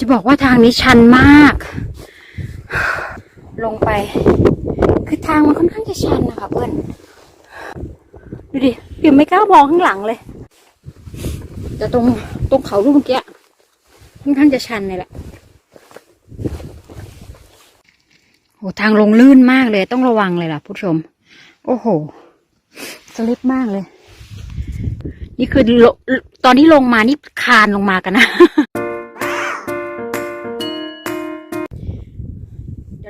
จะบอกว่าทางนี้ชันมาก ลงไป คือทางมันค่อนข้างจะชันนะคะเพื่อน ดูดิเปียมไม่กล้ามองข้างหลังเลย แต่ตรงตรงเขาลูกเมื่อกี้ค่อนข้างจะชันเลยแหละโหทางลงลื่นมากเลย ต้องระวังเลยล่ะผู้ชม โอ้โห สลิปมากเลย นี่คือตอนที่ลงมานี่คานลงมากันนะ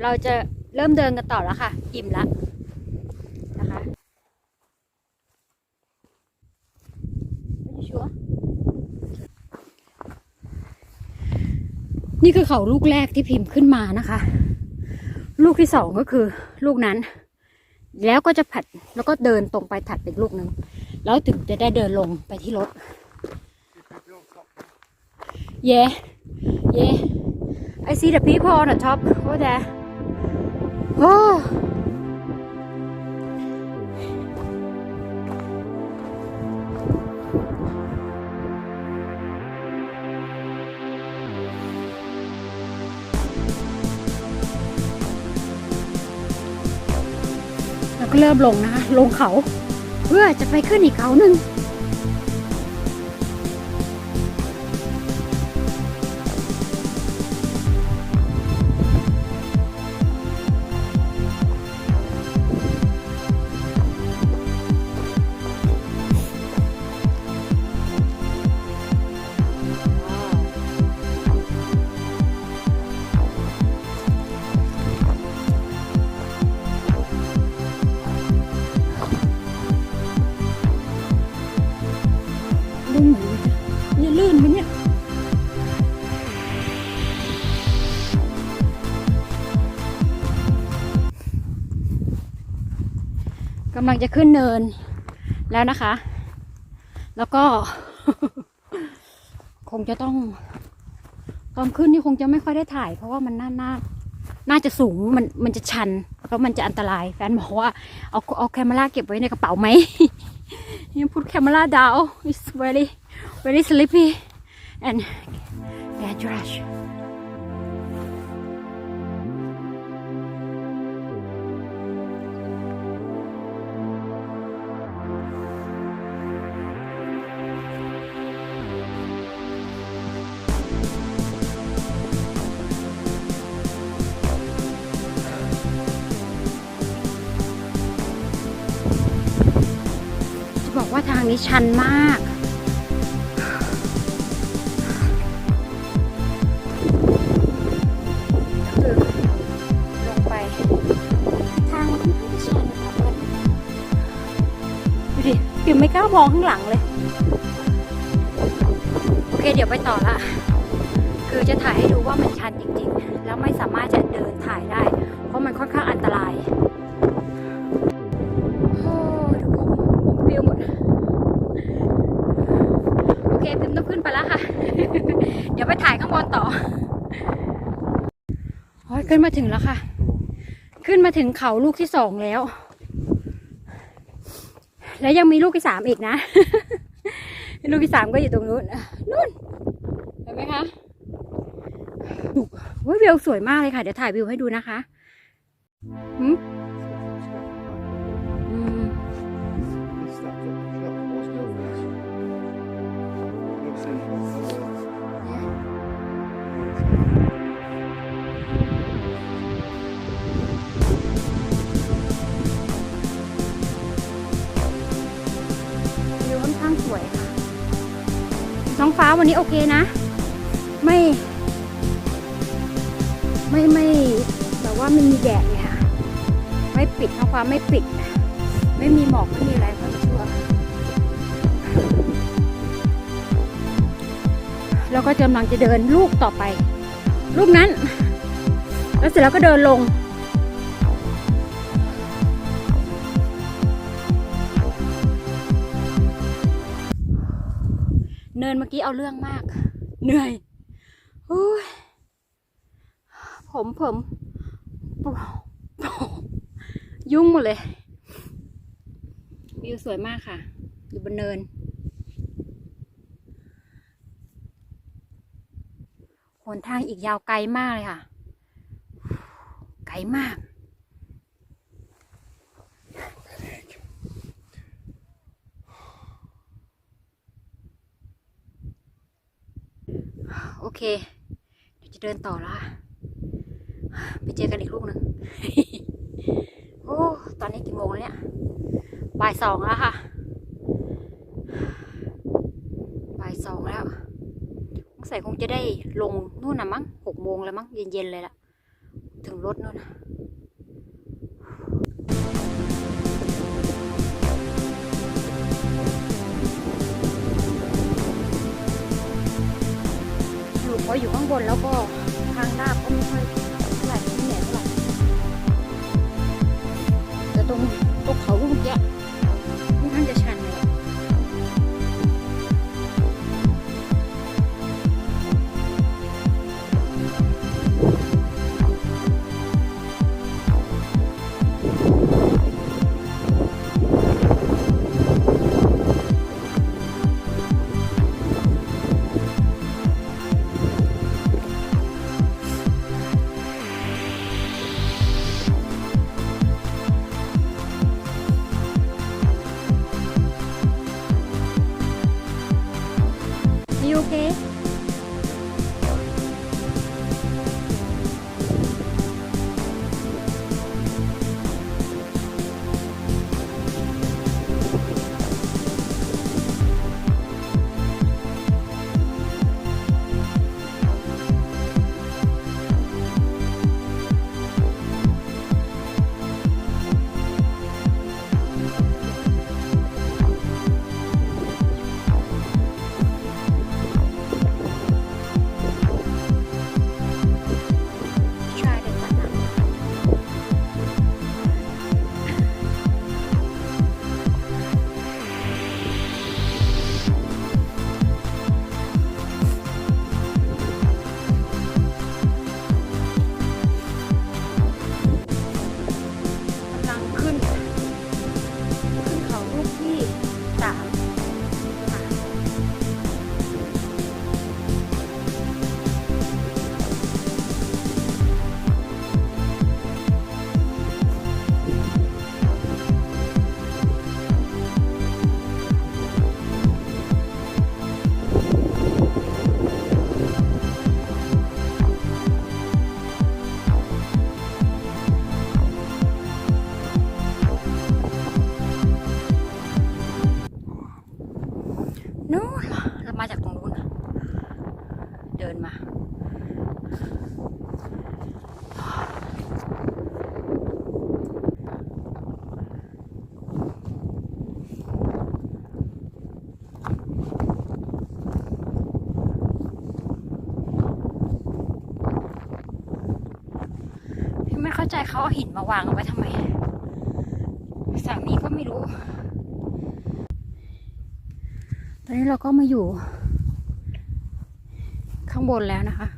ยวเราจะเริ่มเดินกันต่อแล้วค่ะ อิ่มละนะคะไม่ชัวนี่คือเขาลูกแรกที่พิมพ์ขึ้นมานะคะ ลูกที่สองก็คือลูกนั้น แล้วก็จะผัดแล้วก็เดินตรงไปถัดไปอีกลูกหนึ่งแล้วถึงจะได้เดินลงไปที่รถเย่เย่ I see the people on the top over there โอ้แล้วก็เริ่มลงนะคะ ลงเขา เพื่อจะไปขึ้นอีกเขาหนึ่ง กำลังจะขึ้นเนินแล้วนะคะ แล้วก็ คงจะต้อง ตอนขึ้นนี่คงจะไม่ค่อยได้ถ่าย เพราะว่ามันน่าน่าน่าจะสูงมันมันจะชันแล้วมันจะอันตรายแฟนบอกว่าเอาเอาแคมราเก็บไว้ในกระเป๋าไหม You put camera down. It's very, very sleepy and dangerous. จางนี้ชันมากคือลงไป ทางมันค่อนข้างจะชันค่ะเพื่อนดูดิปิ่มไม่กล้ามองข้างหลังเลย โอเคเดี๋ยวไปต่อละ คือจะถ่ายให้ดูว่ามันชันจริงๆ แล้วไม่สามารถจะเดินถ่ายได้ เพราะมันค่อนข้างอันตราย ติมต้องขึ้นไปแล้วค่ะ เดี๋ยวไปถ่ายข้างบนต่อโอ้ยขึ้นมาถึงแล้วค่ะ ขึ้นมาถึงเขาลูกที่สองแล้ว แล้วยังมีลูกที่สามอีกนะ ลูกที่สามก็อยู่ตรงนู้นนู่นเห็นไหมคะดูโอ้ยวิวสวยมากเลยค่ะ เดี๋ยวถ่ายวิวให้ดูนะคะหืม ท้องฟ้าวันนี้โอเคนะ ไม่ ไม่ไม่แบบว่าไม่มีแดดเนี่ยค่ะไม่ปิดท้องฟ้าไม่ปิด ไม่มีหมอกไม่มีอะไรก็ชั่วแล้วก็กำลังจะเดินลูกต่อไป ลูกนั้น แล้วเสร็จแล้วก็เดินลง เนินเมื่อกี้เอาเรื่องมาก เหนื่อยอยผมผมยุ่งหมดเลย วิวสวยมากค่ะ อยู่บนเนินหนทางอีกยาวไกลมากเลยค่ะ ไกลมาก โอเค เดี๋ยวจะเดินต่อแล้วค่ะไปเจอกันอีกลูกหนึ่งโอ้ตอนนี้กี่โมงแล้วเนี่ยบ่ายสองแล้วค่ะบ่ายสองแล้วสงสัยคงจะได้ลงนู่นน่ะมั้งหกโมงแล้วมั้งเย็นๆเลยล่ะ ถึงรถนู่นนะ อยู่พอยู่ข้างบนแล้วก็ทางลาบก็ไม่ค่อยเท่าไหร่ไม่เหนื่อยเท่าไหร่แต่ตรงตกเขาลูกเมื่อกี้ค่อนข้างจะชัน เอาไว้ทำไมสามีก็ไม่รู้ ตอนนี้เราก็มาอยู่ ข้างบนแล้วนะคะ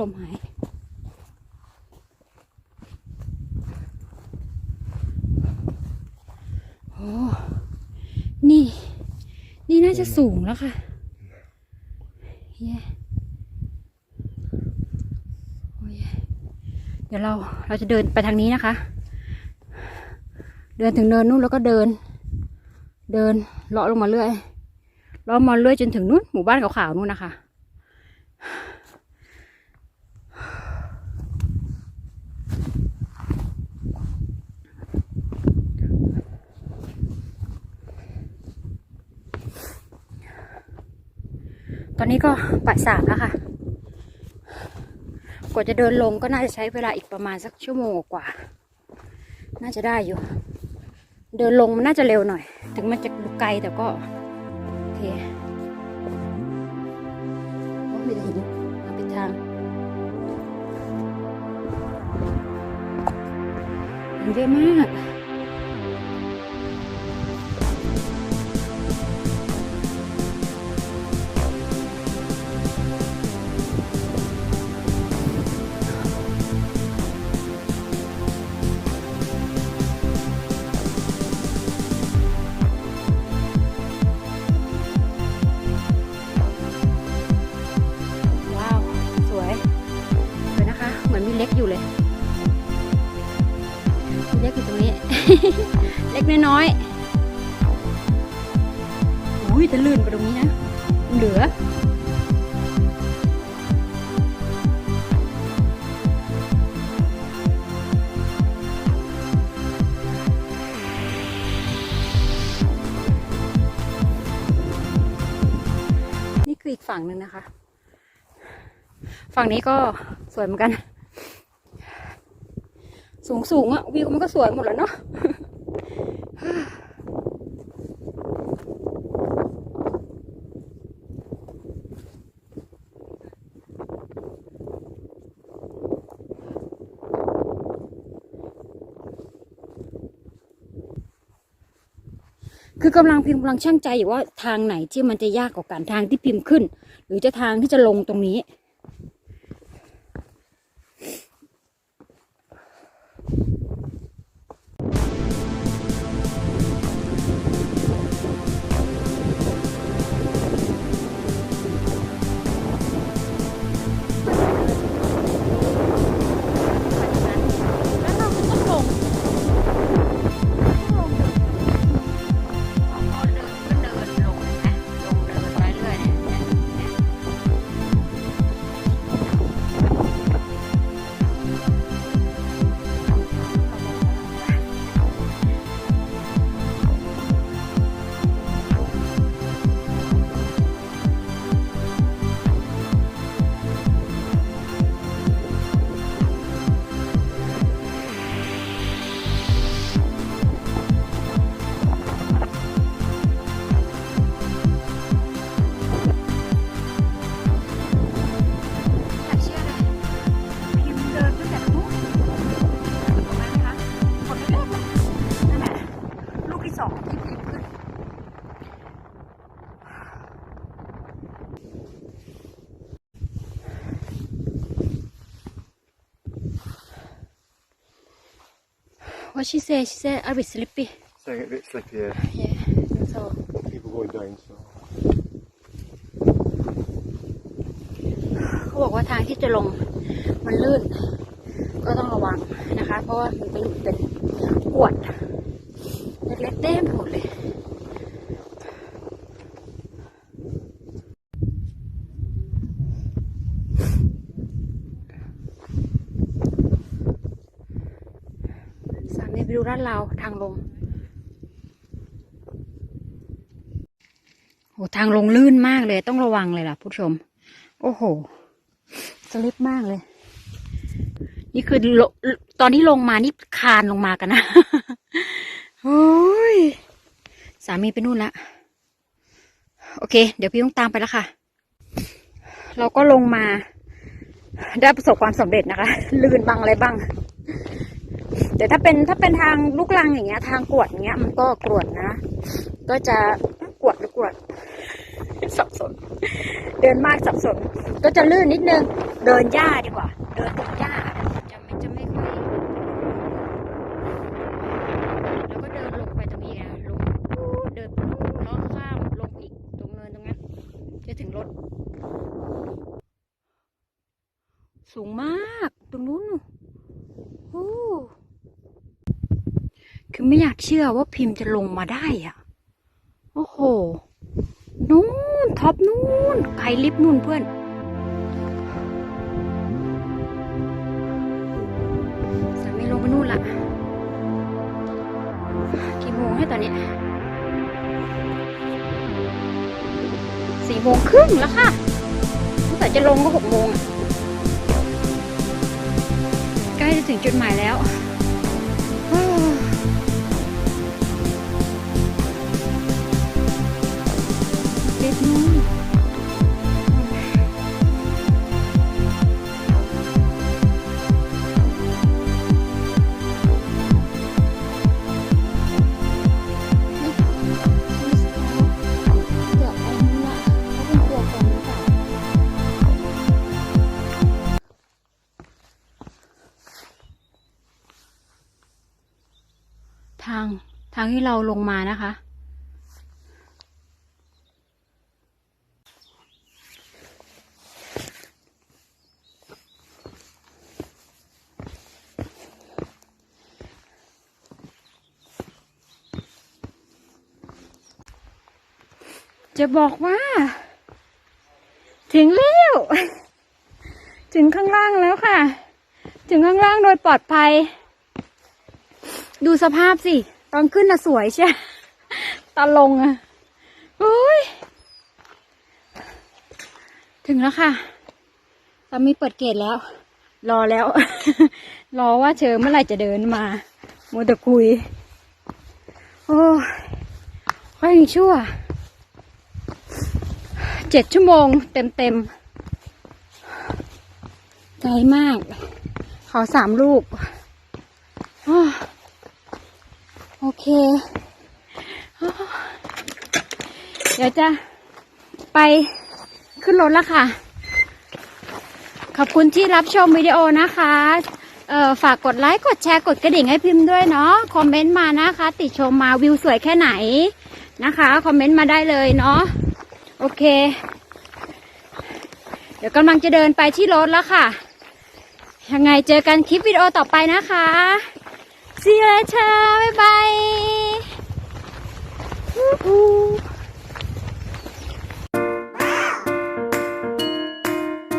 ลมหาย โอ้ นี่ นี่น่า จะสูงแล้วค่ะเย้โอ้ยเดี๋ยวเราเราจะเดินไปทางนี้นะคะ เดินถึงเนินนู่นแล้วก็เดิน เดินเลาะลงมาเรื่อยเลาะมาเรื่อยจนถึงนู่นหมู่บ้านขาวๆนู่นนะคะ ตอนนี้ก็บ่ายสามแล้วค่ะ กว่าจะเดินลงก็น่าจะใช้เวลาอีกประมาณสักชั่วโมงกว่า น่าจะได้อยู่ เดินลงมันน่าจะเร็วหน่อย ถึงมันจะดูไกลแต่ก็โอเคโอ้มีแต่หินมาปิดทางหินเยอะมาก ฝั่งหนึ่งนะคะ ฝั่งนี้ก็สวยเหมือนกัน สูงสูงอะวิวมันก็สวยหมดแล้วเนาะ คือกำลังพิมพ์กำลังช่างใจอยู่ว่าทางไหนที่มันจะยากกว่ากันทางที่พิมพ์ขึ้น หรือจะทางที่จะลงตรงนี้ What she say? She said a bit sleepy. Saying a bit slippy here. Yeah. So People going down, so. เขาบอกว่าทางที่จะลงมันลื่น ก็ต้องระวังนะคะ เพราะว่ามันเป็นเป็นกวดเล็กๆเต็มไปหมดเลย สาม เราทางลงโหทางลงลื่นมากเลย ต้องระวังเลยล่ะผู้ชม โอ้โห สลิปมากเลย นี่คือตอนที่ลงมานี่คานลงมากันนะโอ้ยสามีไปนู่นละโอเค เดี๋ยวพี่ต้องตามไปแล้วค่ะ เราก็ลงมา ได้ประสบความสำเร็จนะคะ ลื่นบ้างอะไรบ้าง แต่ถ้าเป็นถ้าเป็นทางลูกลังอย่างเงี้ย ทางกวดอย่างเงี้ย มันก็กรวดนะ ก็จะกวดหรือกวด สับสน เดินมากสับสน ก็จะลื่นนิดนึง เดินหญ้าดีกว่า เดินตรงหญ้าจะไม่จะไม่ค่อยแล้วก็เดินลงไปตรงนี้นะลงเดินปุ๊บแล้วก็ข้ามลงอีกตรงเนินตรงนั้นจะถึงรถ สูงมากตรงนู้นนู่นโอ้คือ ไม่อยากเชื่อว่าพิมพ์จะลงมาได้อะ โอ้โห นู่นท็อปนู่นใครลิฟต์นู่นเพื่อนสามีลงไปนู่นละกี่โมงให้ตอนนี้สี่โมงครึ่งแล้วค่ะตั้งแต่จะลงก็หกโมงอะใกล้จะถึงจุดหมายแล้ว นู่นเดี๋ยวเอานี่ละเขาเป็นตัวคนหรือเปล่าทางทางที่เราลงมานะคะ จะบอกว่า ถึงแล้ว ถึงข้างล่างแล้วค่ะ ถึงข้างล่างโดยปลอดภัย ดูสภาพสิ ตอนขึ้นน่ะสวยใช่ตอนลงอะอ้ยถึงแล้วค่ะสามีเปิดเกตแล้ว รอแล้ว รอว่าเชอเมื่อไหร่จะเดินมามัวแต่คุย โอ้ยค่อยยังชั่ว เจ็ดชั่วโมงเต็มเต็มๆไกลมาก ขอสามลูก โอเค เดี๋ยวจะไปขึ้นรถแล้วค่ะ ขอบคุณที่รับชมวิดีโอนะคะฝากกดไลค์ กดแชร์ กดกระดิ่งให้พิมพ์ด้วยเนาะ คอมเมนต์มานะคะ ติชมมาวิวสวยแค่ไหนนะคะ คอมเมนต์มาได้เลยเนาะ โอเค เดี๋ยวกำลังจะเดินไปที่รถแล้วค่ะ ยังไงเจอกันคลิปวิดีโอต่อไปนะคะ See you later บ๊ายบาย